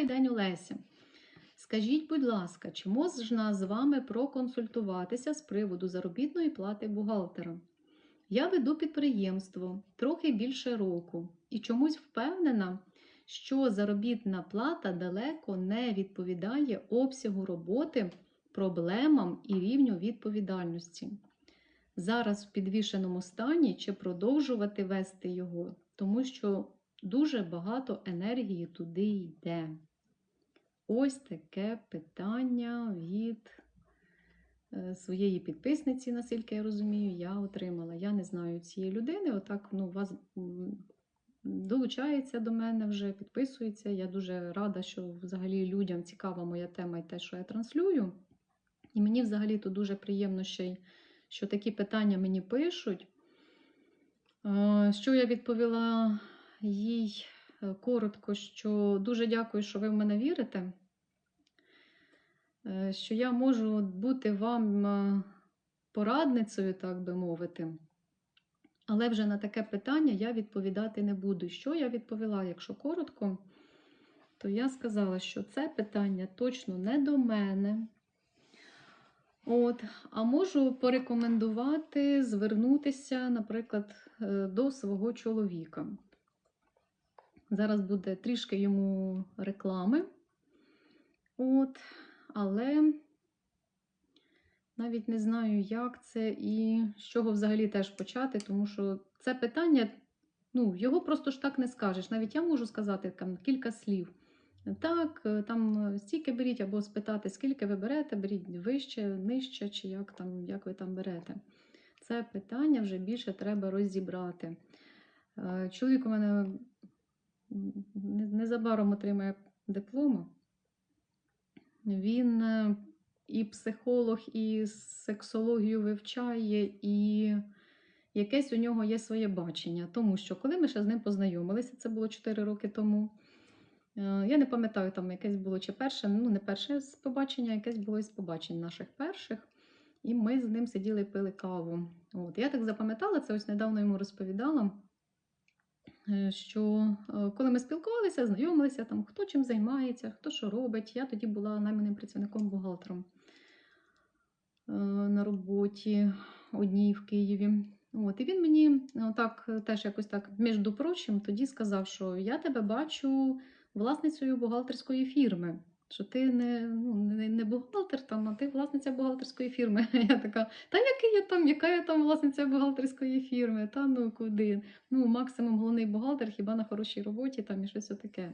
Добрий день, Олеся. Скажіть, будь ласка, чи можна з вами проконсультуватися з приводу заробітної плати бухгалтера? Я веду підприємство трохи більше року і чомусь впевнена, що заробітна плата далеко не відповідає обсягу роботи, проблемам і рівню відповідальності. Зараз в підвішеному стані чи продовжувати вести його, тому що дуже багато енергії туди йде. Ось таке питання від е, своєї підписниці, наскільки я розумію, я отримала. Я не знаю цієї людини. Отак ну, вас долучається до мене вже, підписується. Я дуже рада, що взагалі людям цікава моя тема і те, що я транслюю. І мені взагалі то дуже приємно ще й, що такі питання мені пишуть. Е, Що я відповіла їй коротко, що дуже дякую, що ви в мене вірите, е, що я можу бути вам е, порадницею, так би мовити. Але вже на таке питання я відповідати не буду. Що я відповіла? Якщо коротко, то я сказала, що це питання точно не до мене. От, а можу порекомендувати звернутися, наприклад, е, до свого чоловіка. Зараз буде трішки йому реклами. От, але навіть не знаю, як це і з чого взагалі теж почати, тому що це питання, ну, його просто ж так не скажеш. Навіть я можу сказати там кілька слів. Так, е, там е, стільки беріть, або спитати, скільки ви берете, беріть вище, нижче, чи як, там, як ви там берете. Це питання вже більше треба розібрати. Е, Чоловік у мене незабаром отримає диплом. Він е, і психолог, і сексологію вивчає, і якесь у нього є своє бачення. Тому що коли ми ще з ним познайомилися, це було 4 роки тому. е, Я не пам'ятаю, там якесь було чи перше, ну не перше з побачення, якесь було із побачень наших перших. І ми з ним сиділи пили каву. От. Я так запам'ятала, це ось недавно йому розповідала, що е, коли ми спілкувалися, знайомилися, там, хто чим займається, хто що робить. Я тоді була найманим працівником-бухгалтером е, на роботі одній в Києві. От, і він мені так теж якось так, між прочим, тоді сказав, що я тебе бачу власницею бухгалтерської фірми. Що ти не, ну, не, не бухгалтер, там, а ти власниця бухгалтерської фірми. Я така, та який я там, яка я там власниця бухгалтерської фірми? Та ну куди? Ну, максимум головний бухгалтер, хіба на хорошій роботі там і щось таке.